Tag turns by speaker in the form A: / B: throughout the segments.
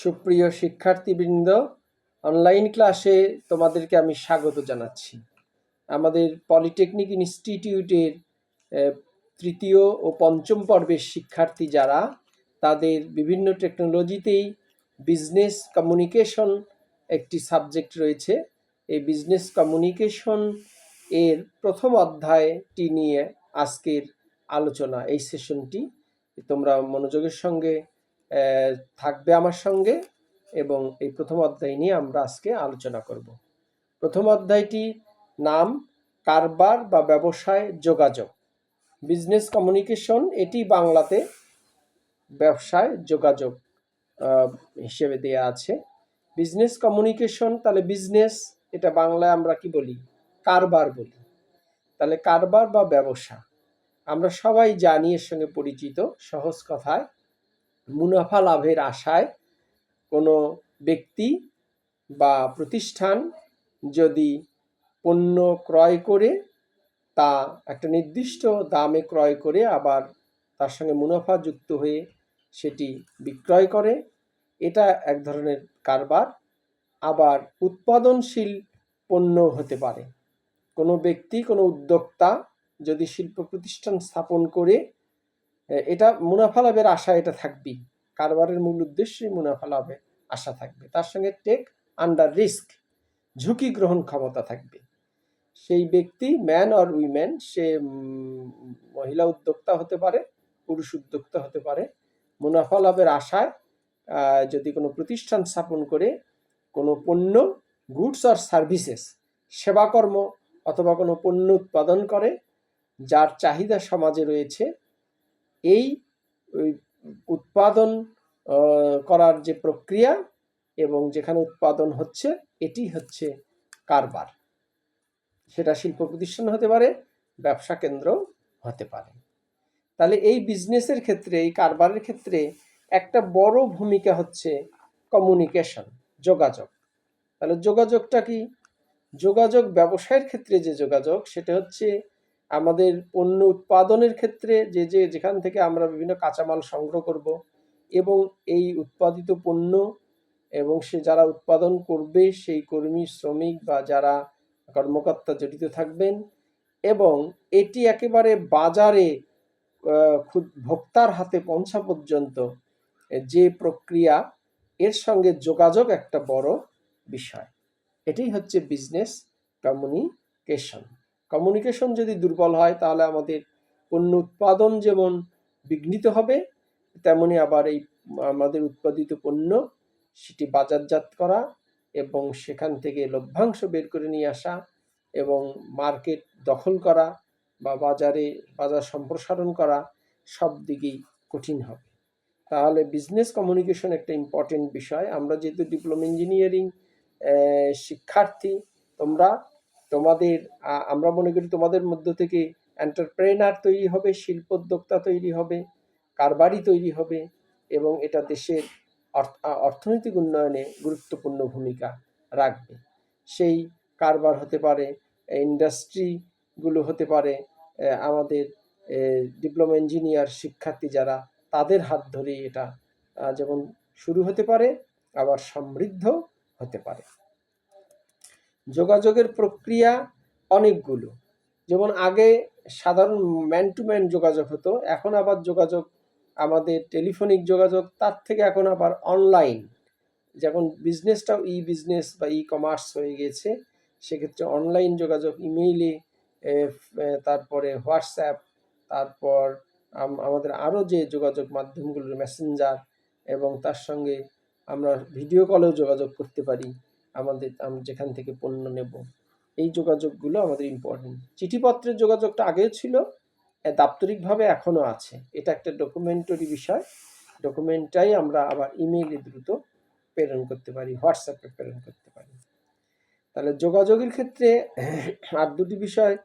A: সুপ্রিয় শিক্ষার্থীবৃন্দ অনলাইন ক্লাসে তোমাদেরকে আমি স্বাগত জানাচ্ছি। আমাদের পলিটেকনিক ইনস্টিটিউটের তৃতীয় ও পঞ্চম পর্বের শিক্ষার্থী যারা, তাদের বিভিন্ন টেকনোলজিতেই বিজনেস কমিউনিকেশন একটি সাবজেক্ট রয়েছে। এই বিজনেস কমিউনিকেশন এর প্রথম অধ্যায়টি নিয়ে আজকের আলোচনা, এই সেশনটি তোমরা মনোযোগের সঙ্গে থাকবে আমার সঙ্গে এবং এই প্রথম অধ্যায় নিয়ে আমরা আজকে আলোচনা করব। প্রথম অধ্যায়টি নাম, কারবার বা ব্যবসায় যোগাযোগ। বিজনেস কমিউনিকেশন এটি বাংলাতে ব্যবসায় যোগাযোগ হিসেবে দেয়া আছে। বিজনেস কমিউনিকেশন তাহলে বিজনেস এটা বাংলায় আমরা কি বলি? কারবার বলি। তাহলে কারবার বা ব্যবসা, আমরা সবাই জানি, এর সঙ্গে পরিচিত, সহজ কথায়। মুনাফা লাভের আশায় কোনো ব্যক্তি বা প্রতিষ্ঠান যদি পণ্য ক্রয় করে, তা একটা নির্দিষ্ট দামে ক্রয় করে আবার তার সঙ্গে মুনাফা যুক্ত হয়ে সেটি বিক্রয় করে, এটা এক ধরনের কারবার। আবার উৎপাদনশীল পণ্য হতে পারে। কোনো ব্যক্তি, কোনো উদ্যোক্তা যদি শিল্প প্রতিষ্ঠান স্থাপন করে এটা মুনাফা লাভের আশা এটা থাকবেই। কারবারের মূল উদ্দেশ্যই মুনাফা লাভের আশা থাকবে। তার সঙ্গে টেক আন্ডার রিস্ক ঝুঁকি গ্রহণ ক্ষমতা থাকবে। সেই ব্যক্তি ম্যান অর উইমেন সে মহিলা উদ্যোক্তা হতে পারে, পুরুষ উদ্যোক্তা হতে পারে। মুনাফা লাভের আশায় যদি কোনো প্রতিষ্ঠান স্থাপন করে, কোনো পণ্য গুডস অর সার্ভিসেস সেবাকর্ম অথবা কোনো পণ্য উৎপাদন করে, যার চাহিদা সমাজে রয়েছে এই উৎপাদন করার যে প্রক্রিয়া এবং যেখানে উৎপাদন হচ্ছে, এটি হচ্ছে কারবার। সেটা শিল্প প্রতিষ্ঠান হতে পারে, ব্যবসা কেন্দ্র হতে পারে। তাহলে এই বিজনেসের ক্ষেত্রে, এই কারবারের ক্ষেত্রে একটা বড় ভূমিকা হচ্ছে কমিউনিকেশন যোগাযোগ। তাহলে যোগাযোগটা কি? যোগাযোগ ব্যবসায়ের ক্ষেত্রে যে যোগাযোগ, সেটা হচ্ছে আমাদের পণ্য উৎপাদনের ক্ষেত্রে যে যে, যেখান থেকে আমরা বিভিন্ন কাঁচামাল সংগ্রহ করব এবং এই উৎপাদিত পণ্য এবং সে যারা উৎপাদন করবে, সেই কর্মী, শ্রমিক বা যারা কর্মকর্তা জড়িত থাকবেন এবং এটি একেবারে বাজারে ভোক্তার হাতে পৌঁছা পর্যন্ত যে প্রক্রিয়া, এর সঙ্গে যোগাযোগ একটা বড় বিষয়। এটাই হচ্ছে বিজনেস কমিউনিকেশন কমিউনিকেশন যদি দুর্বল হয়, তাহলে আমাদের পণ্য উৎপাদন যেমন বিঘ্নিত হবে, তেমনি আবার এই, আমাদের উৎপাদিত পণ্য সেটি বাজারজাত করা এবং সেখান থেকে লভ্যাংশ বের করে নিয়ে আসা এবং মার্কেট দখল করা বা বাজারে, বাজার সম্প্রসারণ করা সব দিকেই কঠিন হবে। তাহলে বিজনেস কমিউনিকেশন একটা ইম্পর্টেন্ট বিষয়। আমরা যেহেতু ডিপ্লোমা ইঞ্জিনিয়ারিং শিক্ষার্থী, তোমরা তোমাদের আমরা মনে করি তোমাদের মধ্য থেকে এন্টারপ্রেনার তৈরি হবে, শিল্পোদ্যোক্তা তৈরি হবে, কারবারি তৈরি হবে এবং এটা দেশের অর্থনৈতিক উন্নয়নে গুরুত্বপূর্ণ ভূমিকা রাখবে। সেই কারবার হতে পারে ইন্ডাস্ট্রিগুলো হতে পারে আমাদের ডিপ্লোমা ইঞ্জিনিয়ার শিক্ষার্থী যারা, তাদের হাত ধরেই এটা যেমন শুরু হতে পারে, আবার সমৃদ্ধ হতে পারে। যোগাযোগের প্রক্রিয়া অনেকগুলো। যেমন আগে সাধারণ ম্যান টু ম্যান যোগাযোগ হতো, এখন আবার যোগাযোগ, আমাদের টেলিফোনিক যোগাযোগ, তার থেকে এখন আবার অনলাইন যেমন বিজনেসটাও ই বিজনেস বা ই কমার্স হয়ে গেছে, সেক্ষেত্রে অনলাইন যোগাযোগ ইমেইলে তারপরে হোয়াটসঅ্যাপ তারপর আমাদের আরও যে যোগাযোগ মাধ্যমগুলো মেসেঞ্জার এবং তার সঙ্গে আমরা ভিডিও কলেও যোগাযোগ করতে পারি। আমাদের, আম- যেখান থেকে পণ্য নেব। এই যোগাযোগগুলো আমাদের ইম্পর্টেন্ট চিঠিপত্রের যোগাযোগটা আগেও ছিল দাপ্তরিকভাবে এখনও আছে। এটা একটা ডকুমেন্টারি বিষয়। ডকুমেন্টটাই আমরা আবার ইমেইলে দ্রুত প্রেরণ করতে পারি হোয়াটসঅ্যাপে প্রেরণ করতে পারি। তাহলে যোগাযোগের ক্ষেত্রে আর দুটি বিষয়,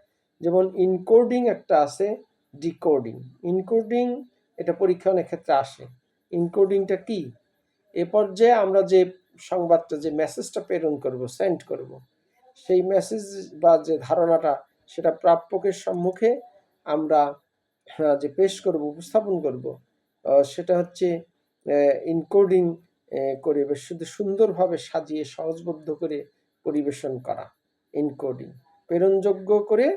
A: যেমন ইনকোডিং একটা আছে ডিকোডিং ইনকোডিং এটা পরীক্ষা অনেক ক্ষেত্রে আসে। ইনকোডিংটা কি? এ পর্যায়ে আমরা যে সংবাদটা যে মেসেজটা প্রেরণ করব সেন্ড করব, সেই মেসেজ বা যে ধারণাটা সেটা প্রাপ্যকের সম্মুখে আমরা যে পেশ করব, উপস্থাপন করব সেটা হচ্ছে ইনকোডিং করে শুধু সুন্দরভাবে সাজিয়ে সহজবদ্ধ করে পরিবেশন করা ইনকোডিং প্রেরণযোগ্য করে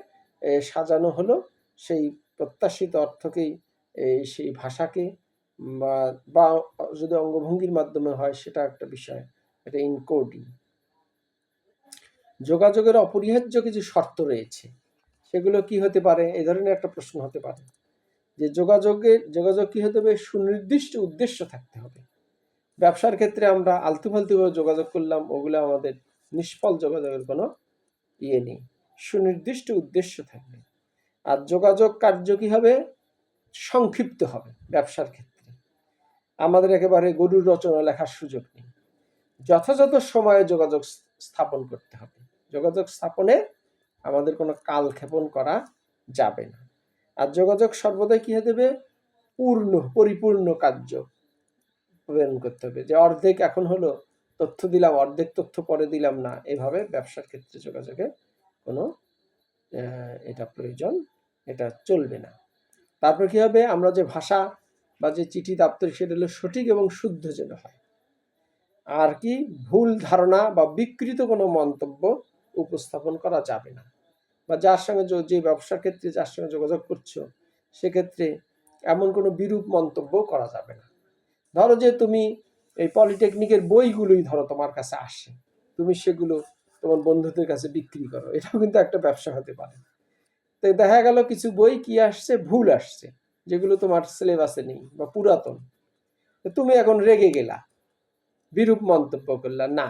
A: সাজানো হলো সেই প্রত্যাশিত অর্থকেই সেই ভাষাকে বা যদি অঙ্গভঙ্গির মাধ্যমে হয়, সেটা একটা বিষয়। এটা ইনকোডিং যোগাযোগের অপরিহার্য কিছু শর্ত রয়েছে। সেগুলো কি হতে পারে? এ ধরনের একটা প্রশ্ন হতে পারে। যে যোগাযোগের, যোগাযোগ কি হতে হবে? সুনির্দিষ্ট উদ্দেশ্য থাকতে হবে। ব্যবসার ক্ষেত্রে আমরা আলতু ফালতুভাবে যোগাযোগ করলাম, ওগুলো আমাদের নিষ্ফল যোগাযোগের কোনো ইয়ে নেই। সুনির্দিষ্ট উদ্দেশ্য থাকবে। আর যোগাযোগ কার্য কি হবে? সংক্ষিপ্ত হবে ব্যবসার ক্ষেত্রে। আমাদের একেবারে গরুর রচনা লেখার সুযোগ নেই। যথাযথ সময়ে যোগাযোগ স্থাপন করতে হবে। যোগাযোগ স্থাপনে আমাদের কোনো কালক্ষেপণ করা যাবে না। আর যোগাযোগ সর্বদাই কি হতে হবে পূর্ণ, পরিপূর্ণ কার্য প্রেরণ করতে হবে। যে অর্ধেক এখন হলো, তথ্য দিলাম, অর্ধেক তথ্য পরে দিলাম না, এভাবে ব্যবসার ক্ষেত্রে যোগাযোগে কোনো এটা প্রয়োজন, এটা চলবে না। তারপর কি হবে? আমরা যে ভাষা বা যে চিঠি দাপ্তর সেটা হলো সঠিক এবং শুদ্ধ যেন হয়। আর কি ভুল ধারণা বা বিকৃত কোনো মন্তব্য উপস্থাপন করা যাবে না। বা যার সঙ্গে যে ব্যবসার ক্ষেত্রে যার সঙ্গে যোগাযোগ করছ, সেক্ষেত্রে এমন কোনো বিরূপ মন্তব্য করা যাবে না। ধরো যে তুমি এই পলিটেকনিকের বইগুলোই ধরো তোমার কাছে আসে। তুমি সেগুলো তোমার বন্ধুদের কাছে বিক্রি করো। এটাও কিন্তু একটা ব্যবসা হতে পারে। তো দেখা গেল কিছু বই কি আসছে? ভুল আসছে। যেগুলো তোমার সিলেবাসে নেই বা পুরাতন। তুমি এখন রেগে গেলা। বিরূপ মন্তব্য করলা, না,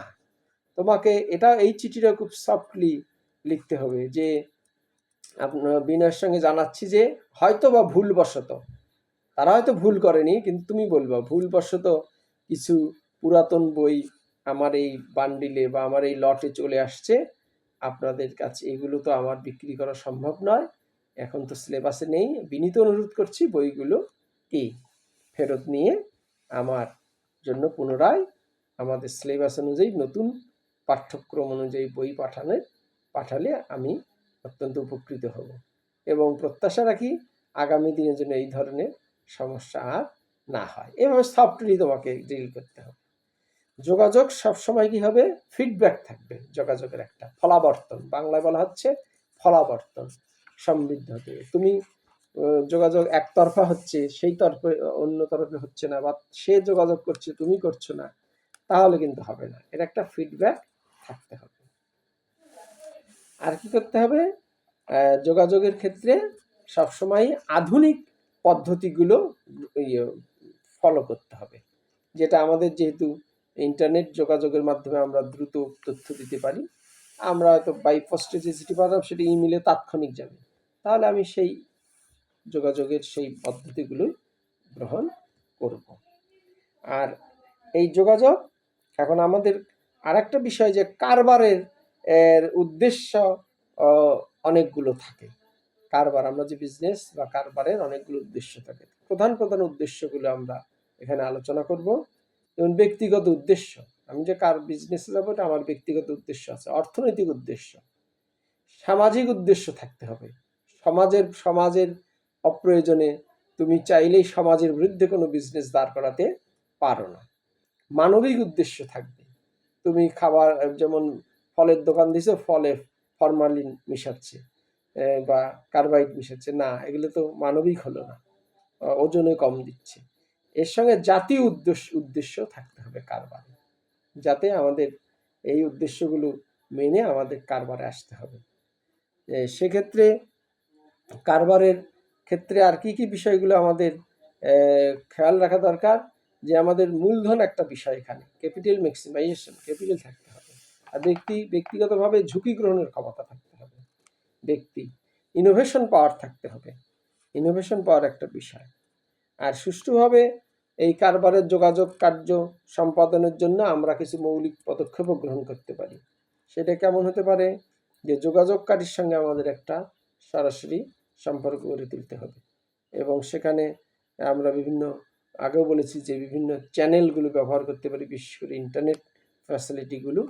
A: তোমাকে এটা, এই চিঠিটা খুব সফটলি লিখতে হবে যে আপনার বিনয়ের সঙ্গে জানাচ্ছি যে হয়তো বা ভুলবশত, তারা হয়তো ভুল করেনি, কিন্তু তুমি বলবা, ভুলবশত কিছু পুরাতন বই আমার এই বান্ডিলে বা আমার এই লটে চলে আসছে। আপনাদের কাছে, এগুলো তো আমার বিক্রি করা সম্ভব নয়। এখন তো সিলেবাসে নেই। বিনীত অনুরোধ করছি বইগুলো কি? ফেরত নিয়ে আমার জন্য পুনরায় আমাদের সিলেবাস অনুযায়ী নতুন পাঠ্যক্রম অনুযায়ী বই পাঠানোর পাঠালে আমি অত্যন্ত উপকৃত হব। এবং প্রত্যাশা রাখি আগামী দিনের জন্য এই ধরনের সমস্যা আর না হয়। এভাবে সফটলি তোমাকে ডিল করতে হবে। যোগাযোগ সবসময় কি হবে? ফিডব্যাক থাকবে। যোগাযোগের একটা ফলাবর্তন। বাংলায় বলা হচ্ছে ফলাবর্তন। সমৃদ্ধ হতে। তুমি যোগাযোগ একতরফা হচ্ছে, সেই তরফে, অন্য তরফে হচ্ছে না, বা সে যোগাযোগ করছে, তুমি করছ না, তাহলে কিন্তু হবে না। এর একটা ফিডব্যাক থাকতে হবে। আর কি করতে হবে? যোগাযোগের ক্ষেত্রে সবসময় আধুনিক পদ্ধতিগুলো ইয়ে ফলো করতে হবে। যেটা আমাদের যেহেতু ইন্টারনেট যোগাযোগের মাধ্যমে আমরা দ্রুত তথ্য দিতে পারি, আমরা হয়তো বাই পোস্টে যে চিঠি পাঠাবো, সেটা ইমেলে তাৎক্ষণিক যাবে। তাহলে আমি সেই যোগাযোগের সেই পদ্ধতিগুলো গ্রহণ করব। আর এই যোগাযোগ এখন আমাদের আরেকটা বিষয় যে কারবারের, এর উদ্দেশ্য অনেকগুলো থাকে। কারবার, আমরা যে বিজনেস বা কারবারের অনেকগুলো উদ্দেশ্য থাকে। প্রধান প্রধান উদ্দেশ্যগুলো আমরা এখানে আলোচনা করব। যেমন ব্যক্তিগত উদ্দেশ্য। আমি যে কার বিজনেসে যাব, এটা আমার ব্যক্তিগত উদ্দেশ্য আছে। অর্থনৈতিক উদ্দেশ্য। সামাজিক উদ্দেশ্য থাকতে হবে। সমাজের সমাজের অপ্রয়োজনে তুমি চাইলেই সমাজের বিরুদ্ধে কোনো বিজনেস দাঁড় করাতে পারো না। মানবিক উদ্দেশ্য থাকবে। তুমি খাবার, যেমন ফলের দোকান দিছো, ফলে ফরমালিন মিশাচ্ছে বা কার্বাইড মিশাচ্ছে, না, এগুলো তো মানবিক হলো না ওজনে কম দিচ্ছে। এর সঙ্গে জাতীয় উদ্দেশ্য উদ্দেশ্য থাকতে হবে কারবারে, যাতে আমাদের এই উদ্দেশ্যগুলো মেনে আমাদের কারবারে আসতে হবে। সেক্ষেত্রে কারবারের ক্ষেত্রে আর কি কি বিষয়গুলো আমাদের খেয়াল রাখা দরকার যে আমাদের মূলধন একটা বিষয় এখানে ক্যাপিটাল ম্যাক্সিমাইজেশন ক্যাপিটাল থাকতে হবে। আর ব্যক্তি, ব্যক্তিগতভাবে ঝুঁকি গ্রহণের ক্ষমতা থাকতে হবে। ব্যক্তি ইনোভেশন পাওয়ার থাকতে হবে। ইনোভেশন পাওয়ার একটা বিষয়। আর সুষ্ঠুভাবে এই কারবারের যোগাযোগ কার্য সম্পাদনের জন্য আমরা কিছু মৌলিক পদক্ষেপও গ্রহণ করতে পারি। সেটা কেমন হতে পারে? যে যোগাযোগকারীর সঙ্গে আমাদের একটা সরাসরি সম্পর্ক গড়ে তুলতে হবে। এবং সেখানে আমরা বিভিন্ন, আগেও বলেছি যে বিভিন্ন চ্যানেলগুলো ব্যবহার করতে পারি, বিশেষ করে ইন্টারনেট ফ্যাসিলিটিগুলো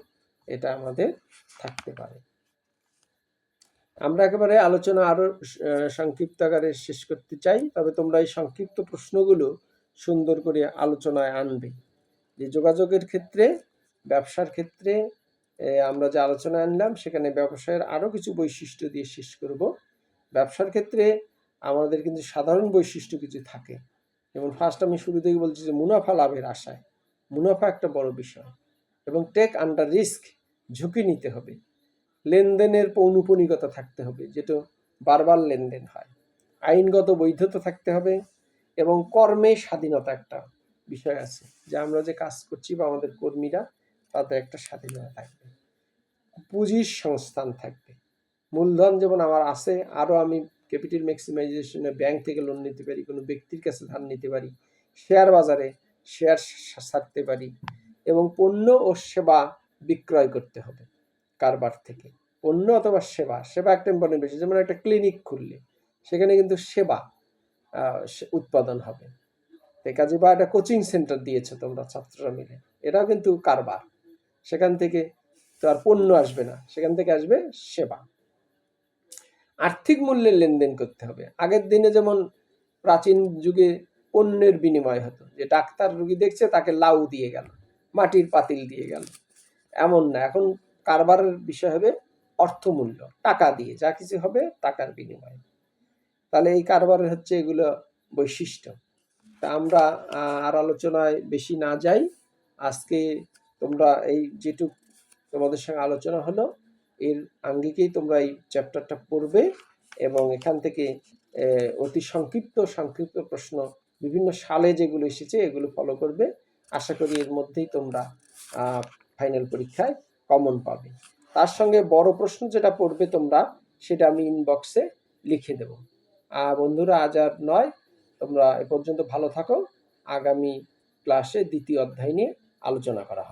A: এটা আমাদের থাকতে পারে। আমরা একেবারে আলোচনা আরও সংক্ষিপ্ত আকারে শেষ করতে চাই, তবে তোমরা এই সংক্ষিপ্ত প্রশ্নগুলো সুন্দর করে আলোচনায় আনবে। যে যোগাযোগের ক্ষেত্রে, ব্যবসার ক্ষেত্রে আমরা যে আলোচনা আনলাম, সেখানে ব্যবসায়ের আরও কিছু বৈশিষ্ট্য দিয়ে শেষ করব। ব্যবসার ক্ষেত্রে আমাদের কিন্তু সাধারণ বৈশিষ্ট্য কিছু থাকে। যেমন ফার্স্ট আমি শুরু থেকে বলছি যে মুনাফা লাভের আশায়। মুনাফা একটা বড় বিষয় এবং টেক আন্ডার রিস্ক ঝুঁকি নিতে হবে। লেনদেনের পৌনপুনিকতা থাকতে হবে, যেটা বারবার লেনদেন হয়। আইনগত বৈধতা থাকতে হবে এবং কর্মে স্বাধীনতা একটা বিষয় আছে, যে আমরা যে কাজ করছি বা আমাদের কর্মীরা তাতে একটা স্বাধীনতা থাকবে। পুঁজির সংস্থান থাকবে। মূলধন যেমন আমার আছে আরও আমি ক্যাপিটাল ম্যাক্সিমাইজেশনে ব্যাংক থেকে লোন নিতে পারি, কোনো ব্যক্তির কাছে ধার নিতে পারি শেয়ার বাজারে শেয়ার ছাড়তে পারি এবং পণ্য ও সেবা বিক্রয় করতে হবে কারবার থেকে। পণ্য অথবা সেবা সেবা একটা ইম্পর্টেন্ট বেশি যেমন একটা ক্লিনিক খুললে, সেখানে কিন্তু সেবা উৎপাদন হবে। কাজে বা একটা কোচিং সেন্টার দিয়েছে তোমরা ছাত্ররা মিলে, এটাও কিন্তু কারবার। সেখান থেকে তো আর পণ্য আসবে না, সেখান থেকে আসবে সেবা। আর্থিক মূল্যের লেনদেন করতে হবে। আগের দিনে যেমন প্রাচীন যুগে পণ্যের বিনিময় হতো, যে ডাক্তার রুগী দেখছে তাকে লাউ দিয়ে গেল, মাটির পাতিল দিয়ে গেল, এমন না। এখন কারবারের বিষয় হবে অর্থমূল্য, টাকা দিয়ে, যা কিছু হবে টাকার বিনিময়ে। তাহলে এই কারবারের হচ্ছে এগুলো বৈশিষ্ট্য। তা আমরা আর আলোচনায় বেশি না যাই। আজকে তোমরা এই যেটুক তোমাদের সঙ্গে আলোচনা হলো এর আঙ্গিকেই তোমরা এই চ্যাপ্টারটা পড়বে এবং এখান থেকে অতি সংক্ষিপ্ত সংক্ষিপ্ত প্রশ্ন বিভিন্ন সালে যেগুলো এসেছে এগুলো ফলো করবে। আশা করি এর মধ্যেই তোমরা ফাইনাল পরীক্ষায় কমন পাবে। তার সঙ্গে বড় প্রশ্ন যেটা পড়বে তোমরা সেটা আমি ইনবক্সে লিখে দেব। আহ, বন্ধুরা আজ আর নয়। তোমরা এ পর্যন্ত ভালো থাকো। আগামী ক্লাসে দ্বিতীয় অধ্যায় নিয়ে আলোচনা করা হবে।